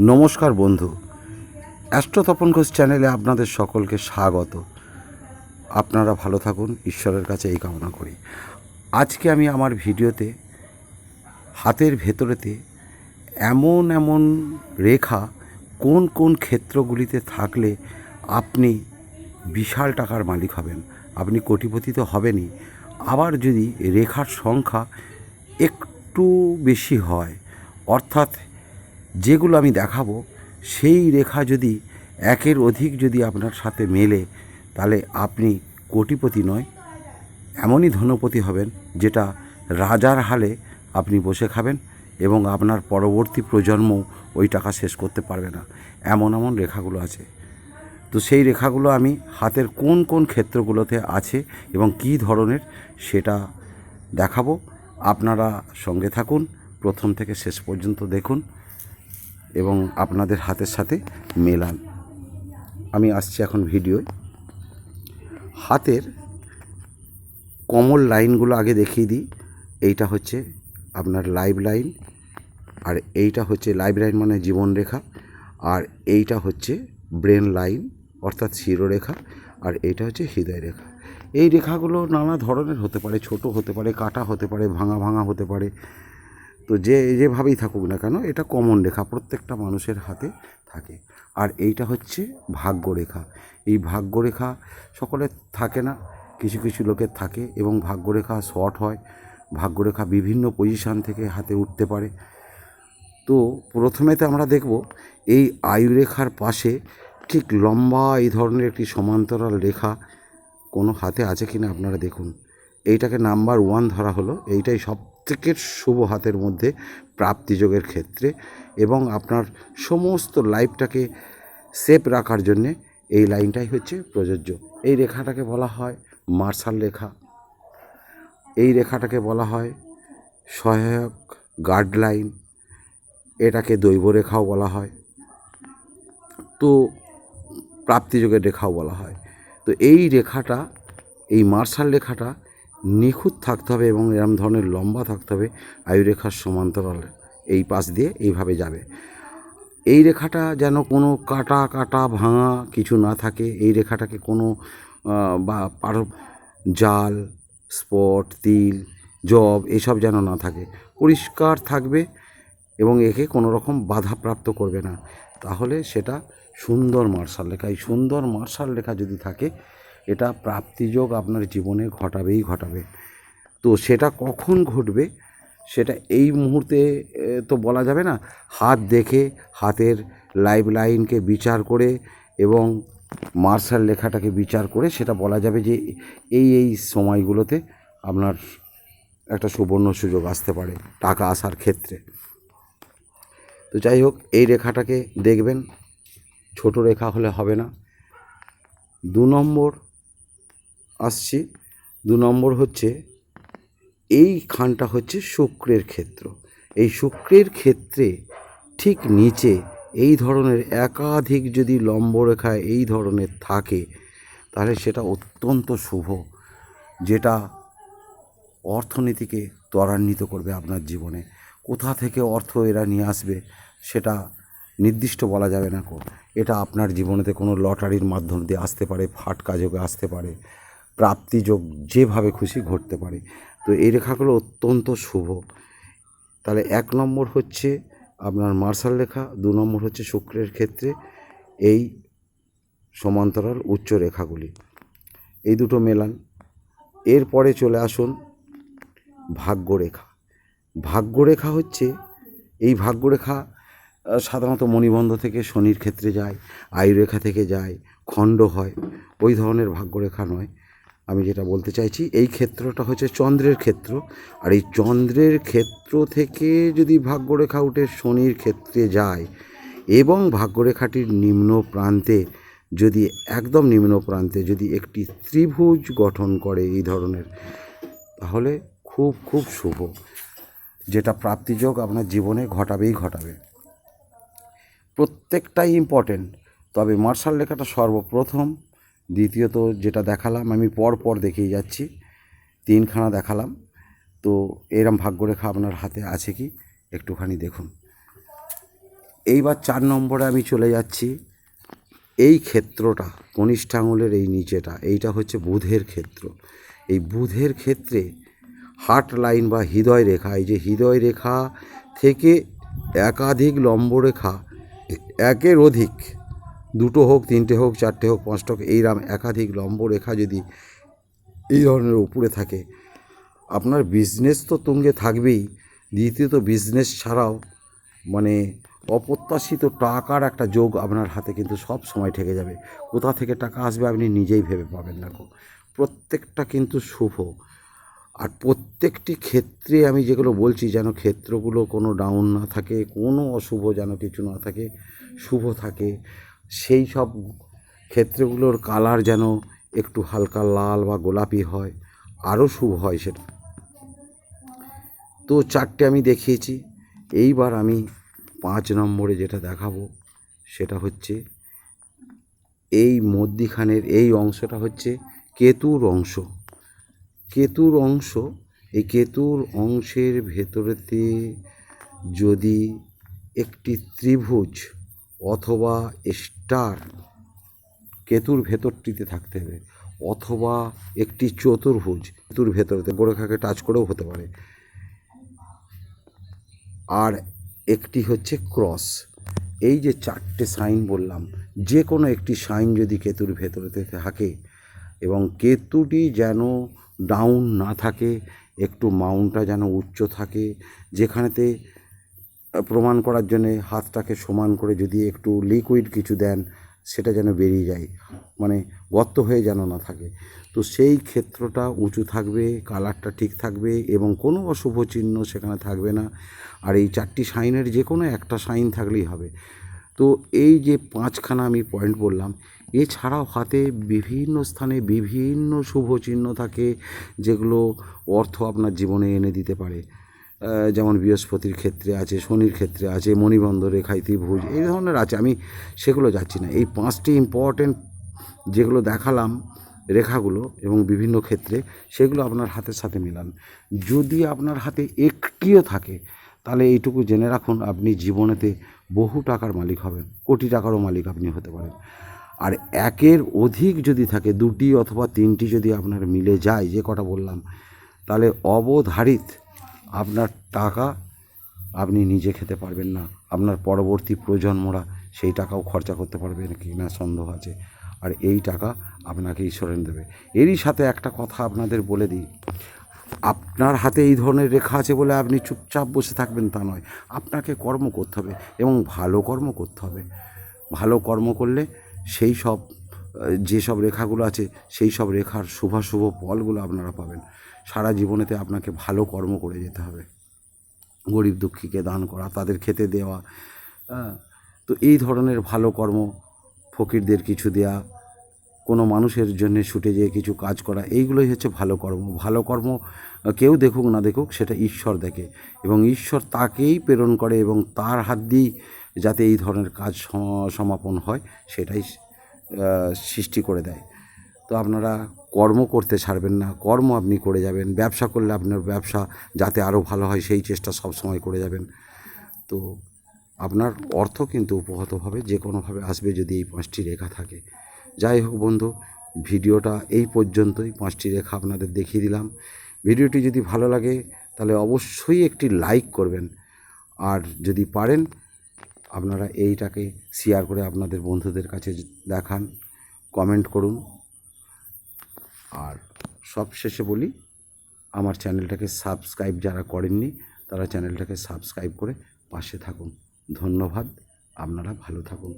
নমস্কার বন্ধু। অ্যাস্ট্রতপন ঘোষ চ্যানেলে আপনাদের সকলকে স্বাগত। আপনারা ভালো থাকুন, ঈশ্বরের কাছে এই কামনা করি। আজকে আমি আমার ভিডিওতে হাতের ভেতরেতে এমন এমন রেখা কোন কোন ক্ষেত্রগুলিতে থাকলে আপনি বিশাল টাকার মালিক হবেন, আপনি কোটিপতি তো হবেনই। আবার যদি রেখার সংখ্যা একটু বেশি হয়, অর্থাৎ যেগুলো আমি দেখাবো, সেই রেখা যদি একের অধিক যদি আপনার সাথে মেলে, তাহলে আপনি কোটিপতি নয়, এমনই ধনপতি হবেন যেটা রাজার হালে আপনি বসে খাবেন এবং আপনার পরবর্তী প্রজন্ম ওই টাকা শেষ করতে পারবে না। এমন এমন রেখাগুলো আছে। তো সেই রেখাগুলো আমি হাতের কোন কোন ক্ষেত্রগুলোতে আছে এবং কী ধরনের সেটা দেখাবো। আপনারা সঙ্গে থাকুন, প্রথম থেকে শেষ পর্যন্ত দেখুন। এবং আপনাদের হাতের সাথে মেলান। আমি আসছি এখন ভিডিওয়। হাতের কমল লাইনগুলো আগে দেখিয়ে দিই। এইটা হচ্ছে আপনার লাইভ লাইন। আর এইটা হচ্ছে লাইভ লাইন মানে জীবনরেখা আর এইটা হচ্ছে ব্রেন লাইন, অর্থাৎ শিরোরেখা। আর এইটা হচ্ছে হৃদয় রেখা। এই রেখাগুলো নানা ধরনের হতে পারে, ছোট হতে পারে, কাটা হতে পারে, ভাঙা ভাঙা হতে পারে। তো যে, যেভাবেই থাকুক না কেন, এটা কমন রেখা, প্রত্যেকটা মানুষের হাতে থাকে। আর এইটা হচ্ছে ভাগ্যরেখা এই ভাগ্যরেখা সকলের থাকে না, কিছু কিছু লোকের থাকে এবং ভাগ্যরেখা শর্ট হয় ভাগ্যরেখা বিভিন্ন পজিশান থেকে হাতে উঠতে পারে। তো প্রথমেতে আমরা দেখব, এই আয়ুরেখার পাশে ঠিক লম্বা এই ধরনের একটি সমান্তরাল রেখা কোনো হাতে আছে কি না আপনারা দেখুন। এইটাকে নাম্বার ওয়ান ধরা হলো, এইটাই সব থেকে শুভ হাতের মধ্যে প্রাপ্তিযোগের ক্ষেত্রে এবং আপনার সমস্ত লাইফটাকে সেফ রাখার জন্যে এই লাইনটাই হচ্ছে প্রযোজ্য। এই রেখাটাকে বলা হয় মার্শাল রেখা। এই রেখাটাকে বলা হয় সহায়ক গার্ড লাইন এটাকে দৈব রেখাও বলা হয়। তো প্রাপ্তিযোগের রেখাও বলা হয়। তো এই রেখাটা, এই মার্শাল রেখাটা নিখুঁত থাকতে হবে এবং এরম ধরনের লম্বা থাকতে হবে আয়ুরেখার সমান্তরাল এই পাশ দিয়ে এইভাবে যাবে। এই রেখাটা যেন কোনো কাটা কাটা, ভাঙা কিছু না থাকে। এই রেখাটাকে কোনো বা পার, জাল, স্পট, তিল, জব এসব যেন না থাকে। পরিষ্কার থাকবে এবং একে কোনো রকম বাধাপ্রাপ্ত করবে না। তাহলে সেটা সুন্দর মার্শাল রেখা। এই সুন্দর মার্শাল রেখা যদি থাকে এটা প্রাপ্তিযোগ আপনার জীবনে ঘটাবেই ঘটাবে। তো সেটা কখন ঘটবে, সেটা এই মুহূর্তে তো বলা যাবে না, হাত দেখে, হাতের লাইফ লাইনকে বিচার করে এবং মার্শাল লেখাটাকে বিচার করে সেটা বলা যাবে যে এই এই সময়গুলোতে আপনার একটা সুবর্ণ সুযোগ আসতে পারে টাকা আসার ক্ষেত্রে। তো যাই হোক, এই রেখাটাকে দেখবেন, ছোট রেখা হলে হবে না। দু নম্বর আসছি। দু নম্বর হচ্ছে, এই খানটা হচ্ছে শুক্রের ক্ষেত্র। এই শুক্রের ক্ষেত্রে ঠিক নিচে এই ধরনের একাধিক যদি লম্বরেখা এই ধরনের থাকে, তাহলে সেটা অত্যন্ত শুভ, যেটা অর্থনীতিকে ত্বরান্বিত করবে আপনার জীবনে। কোথা থেকে অর্থ এরা নিয়ে আসবে, সেটা নির্দিষ্ট বলা যাবে না এটা আপনার জীবনেতে কোনো লটারির মাধ্যম দিয়ে আসতে পারে ফাটকা যোগে আসতে পারে প্রাপ্তিযোগ যেভাবে খুশি ঘটতে পারে। তো এই রেখাগুলো অত্যন্ত শুভ। তাহলে এক নম্বর হচ্ছে আপনার মার্শাল রেখা, দু নম্বর হচ্ছে শুক্রের ক্ষেত্রে এই সমান্তরাল উচ্চ রেখাগুলি। এই দুটো মেলান। এরপরে চলে আসুন ভাগ্যরেখা। ভাগ্যরেখা হচ্ছে, এই ভাগ্যরেখা সাধারণত মণিবন্ধ থেকে শনির ক্ষেত্রে যায়, আয়ুরেখা থেকে যায়, খণ্ড হয়। ওই ধরনের ভাগ্যরেখা নয়। আমি যেটা বলতে চাইছি, এই ক্ষেত্রটা হচ্ছে চন্দ্রের ক্ষেত্র। আর এই চন্দ্রের ক্ষেত্র থেকে যদি ভাগ্যরেখা উঠে শনির ক্ষেত্রে যায় এবং ভাগ্যরেখাটির নিম্ন প্রান্তে যদি, একদম নিম্ন প্রান্তে যদি একটি ত্রিভুজ গঠন করে এই ধরনের, তাহলে খুব খুব শুভ। যেটা প্রাপ্তিযোগ আপনার জীবনে ঘটাবেই ঘটাবে। প্রত্যেকটাই ইম্পর্টেন্ট তবে মার্শাল লেখাটা সর্বপ্রথম। দ্বিতীয়ত যেটা দেখালাম, আমি পর পর দেখিয়ে যাচ্ছি, তিনখানা দেখালাম, তো এরম ভাগ্যরেখা আপনার হাতে আছে কি? একটুখানি দেখুন। এইবার চার নম্বরে আমি চলে যাচ্ছি, এই ক্ষেত্রটা, কনিষ্ঠ আঙুলের এই নিচেটা, এইটা হচ্ছে বুধের ক্ষেত্র। এই বুধের ক্ষেত্রে হার্ট লাইন বা হৃদয় রেখা, এই যে হৃদয় রেখা থেকে একাধিক লম্ব রেখা, একের অধিক দুটো হোক, তিনটে হোক, চারটে হোক, পাঁচটা হোক এইরকম একাধিক লম্ব রেখা যদি এই ধরনের উপরে থাকে, আপনার বিজনেস তো তুঙ্গে থাকবেই। দ্বিতীয়ত বিজনেস ছাড়াও মানে অপ্রত্যাশিত টাকার একটা যোগ আপনার হাতে কিন্তু সব সময় ঠেকে যাবে। কোথা থেকে টাকা আসবে আপনি নিজেই ভেবে পাবেন না প্রত্যেকটা কিন্তু শুভ। আর প্রত্যেকটি ক্ষেত্রে আমি যেগুলো বলছি, যেন ক্ষেত্রগুলো কোনো ডাউন না থাকে, কোনো অশুভ যেন কিছু না থাকে, শুভ থাকে। সেই সব ক্ষেত্রগুলোর কালার যেন একটু হালকা লাল বা গোলাপি হয়, আরও শুভ হয় সেটা। তো চারটে আমি দেখিয়েছি, এইবার আমি পাঁচ নম্বরে যেটা দেখাবো সেটা হচ্ছে এই মধ্যিখানের এই অংশটা হচ্ছে কেতুর অংশ। কেতুর অংশ, এই কেতুর অংশের ভেতরেতে যদি একটি ত্রিভুজ অথবা স্টার কেতুর ভেতরটিতে থাকতে হবে। অথবা একটি চতুর্ভুজ কেতুর ভেতরেতে গোরেখাকে টাচ করেও হতে পারে। আর একটি হচ্ছে ক্রস এই যে চারটে সাইন বললাম যে কোনো একটি সাইন যদি কেতুর ভেতরেতে থাকে এবং কেতুটি যেন ডাউন না থাকে, একটু মাউন্টটা যেন উচ্চ থাকে, যেখানেতে প্রমাণ করার জন্যে হাতটাকে সমান করে যদি একটু লিকুইড কিছু দেন, সেটা যেন বেরিয়ে যায় মানে গর্ত হয়ে যেন না থাকে। তো সেই ক্ষেত্রটা উঁচু থাকবে, কালারটা ঠিক থাকবে এবং কোনো অশুভ চিহ্ন সেখানে থাকবে না। আর এই চারটি সাইনের যে কোনো একটা সাইন থাকলেই হবে। তো এই যে পাঁচখানা আমি পয়েন্ট বললাম, এছাড়াও হাতে বিভিন্ন স্থানে বিভিন্ন শুভ চিহ্ন থাকে, যেগুলো অর্থ আপনার জীবনে এনে দিতে পারে। যেমন বৃহস্পতির ক্ষেত্রে আছে, শনির ক্ষেত্রে আছে মণিবন্ধ রেখায় ত্রিভুজ এই ধরনের আছে। আমি সেগুলো যাচ্ছি না। এই পাঁচটি ইম্পর্টেন্ট যেগুলো দেখালাম রেখাগুলো এবং বিভিন্ন ক্ষেত্রে, সেগুলো আপনার হাতের সাথে মেলান। যদি আপনার হাতে একটিও থাকে, তাহলে এইটুকু জেনে রাখুন, আপনি জীবনেতে বহু টাকার মালিক হবেন, কোটি টাকারও মালিক আপনি হতে পারেন। আর একের অধিক যদি থাকে, দুটি অথবা তিনটি যদি আপনার মিলে যায়, যে কটা বললাম, তাহলে অবধারিত আপনার টাকা আপনি নিজে খেতে পারবেন না। আপনার পরবর্তী প্রজন্মরা সেই টাকাও খরচা করতে পারবে কি না, সন্দেহ আছে। আর এই টাকা আপনাকে ঈশ্বরেন দেবে। এরই সাথে একটা কথা আপনাদের বলে দিই। আপনার হাতে এই ধরনের রেখা আছে বলে আপনি চুপচাপ বসে থাকবেন তা নয়। আপনাকে কর্ম করতে হবে এবং ভালো কর্ম করতে হবে। ভালো কর্ম করলে সেই সব যেসব রেখাগুলো আছে সেই সব রেখার শুভাশুভ ফলগুলো আপনারা পাবেন। সারা জীবনেতে আপনাকে ভালো কর্ম করে যেতে হবে। গরিব দুঃখীকে দান করা তাদের খেতে দেওয়া হ্যাঁ, তো এই ধরনের ভালো কর্ম ফকিরদের কিছু দেয়া কোনো মানুষের জন্য ছুটে যেয়ে কিছু কাজ করা এইগুলোই হচ্ছে ভালো কর্ম। ভালো কর্ম কেউ দেখুক না দেখুক সেটা ঈশ্বর দেখে। এবং ঈশ্বর তাকেই প্রেরণ করে এবং তার হাত দিয়েই যাতে এই ধরনের কাজ সম- সমাপন হয় সেটাই সৃষ্টি করে দেয়। তো আপনারা কর্ম করতে ছাড়বেন না, কর্ম আপনি করে যাবেন, ব্যবসা করলে আপনার ব্যবসা যাতে আরও ভালো হয় সেই চেষ্টা সব সময় করে যাবেন। তো আপনার অর্থ কিন্তু উপহতভাবে যে কোনোভাবে আসবে যদি এই পাঁচটি রেখা থাকে। যাই হোক বন্ধু, ভিডিওটা এই পর্যন্তই, পাঁচটি রেখা আপনাদের দেখিয়ে দিলাম। ভিডিওটি যদি ভালো লাগে, তাহলে অবশ্যই একটি লাইক করবেন। আর যদি পারেন আপনারা এইটাকে শেয়ার করে আপনাদের বন্ধুদের কাছে দেখান কমেন্ট করুন। আর সবশেষে বলি, আমার চ্যানেলটাকে সাবস্ক্রাইব যারা করেননি, তারা চ্যানেলটাকে সাবস্ক্রাইব করে পাশে থাকুন। ধন্যবাদ, আপনারা ভালো থাকুন।